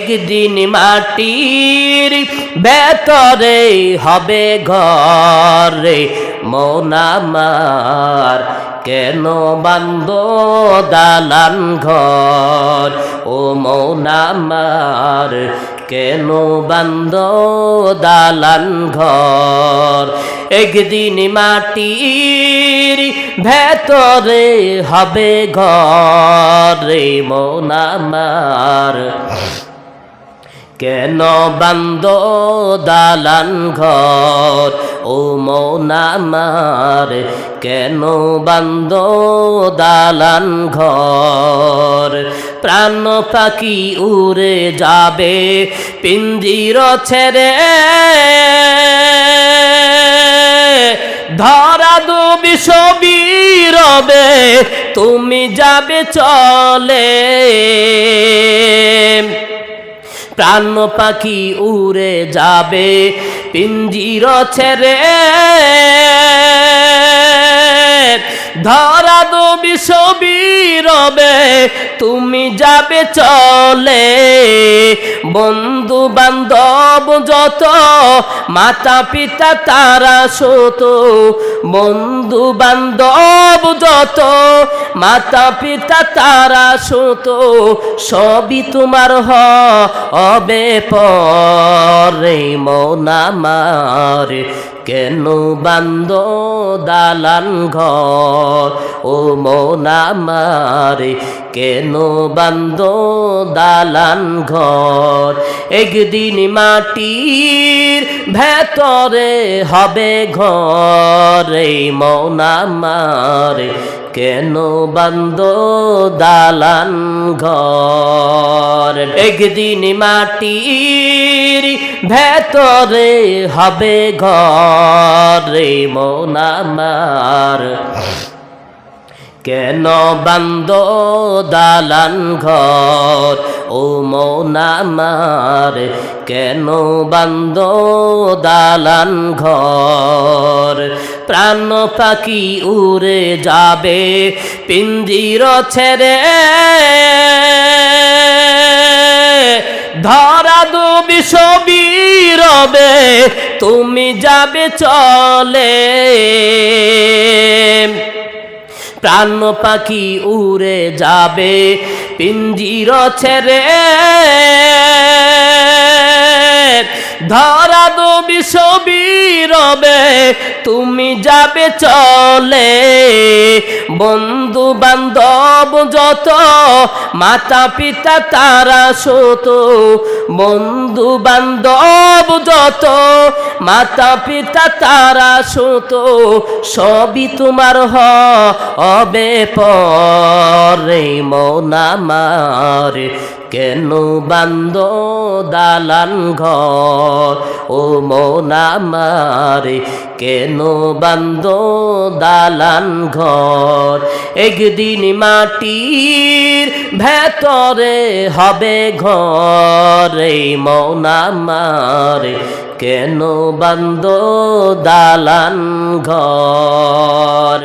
একদিন মাটির ভেতরে হবে ঘরে মৌনামার কেন বান্দ দালান ঘর? ও মৌনামার কেন বান্দ দালান ঘর? একদিন মাটির ভেতরে হবে ঘরে মৌনামার কেন বান্দ দালান ঘর? ও মৌনামার কেন বান্দ দালান ঘর? প্রাণ পাখি উড়ে যাবে পিঞ্জির ছেড়ে ধরা দুবি রবে, তুমি যাবে চলে। প্রাণ পাখি উড়ে যাবে পিঞ্জির ছেড়ে ধরা দু ছবি রবে তুমি যাবে চলে। বন্ধু বান্ধব যত মাতা পিতা তারা সত বন্ধু বান্ধব যত মাতা পিতা তারা সত, সবই তোমার হবে পরে মৌনামার কেন বান্দ দালান ঘর, ও মৌনামার কেন বান্দ দালান ঘর? একদিন মাটির ভেতরে হবে ঘর। এই মৌনামার কেন বান্দ দালান ঘর? একদিন মাটির ভেতরে হবে ঘর। রে মৌনামার কেন বান্দ দালান ঘর? ও মৌনামার কেন বান্দ দালান ঘর? প্রাণ পাখি উড়ে যাবে, পিঞ্জির ছেড়ে। ধরা দুবি ছবি রবে, তুমি যাবে চলে। প্রাণ পাখি উড়ে যাবে পিঞ্জির ছেড়ে ধরা দু বিশ্ববি রবে তুমি যাবে চলে। বন্ধু বান্ধব যত মাতা পিতা তারা সত। বন্ধু বান্ধব যত মাতা পিতা তারা সত। সবই তোমার হবে পরে। মৌনামার কেন বান্ধ দালান ঘর? ও মৌনামার কেন বান্দ দালান ঘর? একদিন মাটির ভেতরে হবে ঘর। এই মৌনামার কেন বান্দ দালান ঘর?